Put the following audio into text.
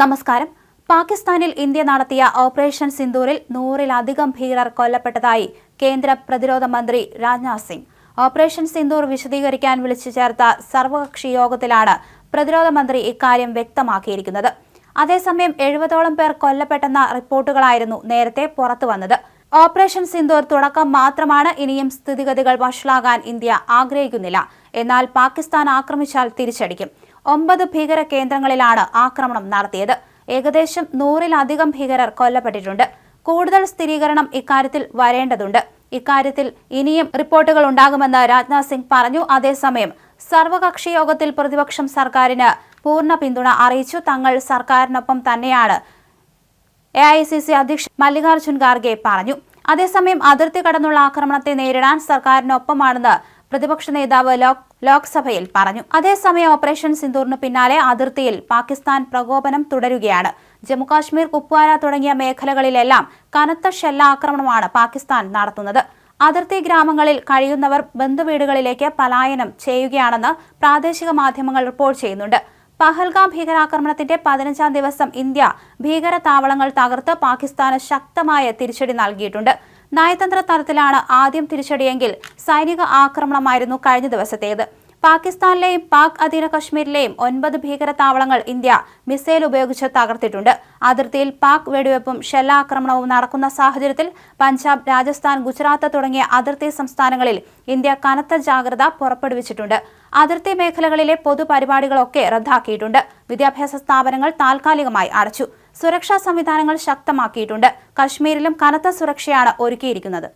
നമസ്കാരം. പാകിസ്ഥാനിൽ ഇന്ത്യ നടത്തിയ ഓപ്പറേഷൻ സിന്ദൂരിൽ നൂറിലധികം ഭീകരർ കൊല്ലപ്പെട്ടതായി കേന്ദ്ര പ്രതിരോധ മന്ത്രി രാജ്നാഥ് സിംഗ്. ഓപ്പറേഷൻ സിന്ദൂർ വിശദീകരിക്കാൻ വിളിച്ചു ചേർത്ത സർവകക്ഷി യോഗത്തിലാണ് പ്രതിരോധ മന്ത്രി ഇക്കാര്യം വ്യക്തമാക്കിയിരിക്കുന്നത്. അതേസമയം എഴുപതോളം പേർ കൊല്ലപ്പെട്ടെന്ന റിപ്പോർട്ടുകളായിരുന്നു നേരത്തെ പുറത്തുവന്നത് ഓപ്പറേഷൻ സിന്ദൂർ തുടക്കം മാത്രമാണ് ഇനിയും സ്ഥിതിഗതികൾ വഷളാകാൻ ഇന്ത്യ ആഗ്രഹിക്കുന്നില്ല. എന്നാൽ പാകിസ്ഥാൻ ആക്രമിച്ചാൽ തിരിച്ചടിക്കും. ഒമ്പത് ഭീകര കേന്ദ്രങ്ങളിലാണ് ആക്രമണം നടത്തിയത്. ഏകദേശം നൂറിലധികം ഭീകരർ കൊല്ലപ്പെട്ടിട്ടുണ്ട്. കൂടുതൽ സ്ഥിരീകരണം ഇക്കാര്യത്തിൽ വരേണ്ടതുണ്ട്. ഇക്കാര്യത്തിൽ ഇനിയും റിപ്പോർട്ടുകൾ ഉണ്ടാകുമെന്ന് രാജ്നാഥ് സിംഗ് പറഞ്ഞു. അതേസമയം സർവകക്ഷി യോഗത്തിൽ പ്രതിപക്ഷം സർക്കാരിന് പൂർണ പിന്തുണ അറിയിച്ചു. തങ്ങൾ സർക്കാരിനൊപ്പം തന്നെയാണ്. എ ഐ സി സി അധ്യക്ഷൻ മല്ലികാർജുൻ ഖാർഗെ പറഞ്ഞു. അതേസമയം അതിർത്തി കടന്നുള്ള ആക്രമണത്തെ നേരിടാൻ സർക്കാരിനൊപ്പമാണെന്ന് പ്രതിപക്ഷ നേതാവ് ലോക് ലോക്സഭയിൽ പറഞ്ഞു. അതേസമയം ഓപ്പറേഷൻ സിന്ദൂറിന് പിന്നാലെ അതിർത്തിയിൽ പാകിസ്ഥാൻ പ്രകോപനം തുടരുകയാണ്. ജമ്മുകാശ്മീർ കുപ്വാര തുടങ്ങിയ മേഖലകളിലെല്ലാം കനത്ത ഷെല്ലാക്രമണമാണ് പാകിസ്ഥാൻ നടത്തുന്നത്. അതിർത്തി ഗ്രാമങ്ങളിൽ കഴിയുന്നവർ ബന്ധുവീടുകളിലേക്ക് പലായനം ചെയ്യുകയാണെന്ന് പ്രാദേശിക മാധ്യമങ്ങൾ റിപ്പോർട്ട് ചെയ്യുന്നുണ്ട്. പഹൽഗാം ഭീകരാക്രമണത്തിന്റെ പതിനഞ്ചാം ദിവസം ഇന്ത്യ ഭീകര താവളങ്ങൾ തകർത്ത് പാകിസ്ഥാന് ശക്തമായ തിരിച്ചടി നൽകിയിട്ടുണ്ട്. നയതന്ത്ര തലത്തിലാണ് ആദ്യം തിരിച്ചടിയെങ്കിൽ സൈനിക ആക്രമണമായിരുന്നു കഴിഞ്ഞ ദിവസത്തേത്. പാകിസ്ഥാനിലെയും പാക് അധീന കശ്മീരിലെയും ഒൻപത് ഭീകര താവളങ്ങൾ ഇന്ത്യ മിസൈൽ ഉപയോഗിച്ച് തകർത്തിട്ടുണ്ട്. അതിർത്തിയിൽ പാക് വെടിവെപ്പും ഷെല്ലാക്രമണവും നടക്കുന്ന സാഹചര്യത്തിൽ പഞ്ചാബ് രാജസ്ഥാൻ ഗുജറാത്ത് തുടങ്ങിയ അതിർത്തി സംസ്ഥാനങ്ങളിൽ ഇന്ത്യ കനത്ത ജാഗ്രത പുറപ്പെടുവിച്ചിട്ടുണ്ട്. അതിർത്തി മേഖലകളിലെ പൊതുപരിപാടികളൊക്കെ റദ്ദാക്കിയിട്ടുണ്ട്. വിദ്യാഭ്യാസ സ്ഥാപനങ്ങൾ താൽക്കാലികമായി അടച്ചു. സുരക്ഷാ സംവിധാനങ്ങൾ ശക്തമാക്കിയിട്ടുണ്ട്. കശ്മീരിലും കനത്ത സുരക്ഷയാണ് ഒരുക്കിയിരിക്കുന്നത്.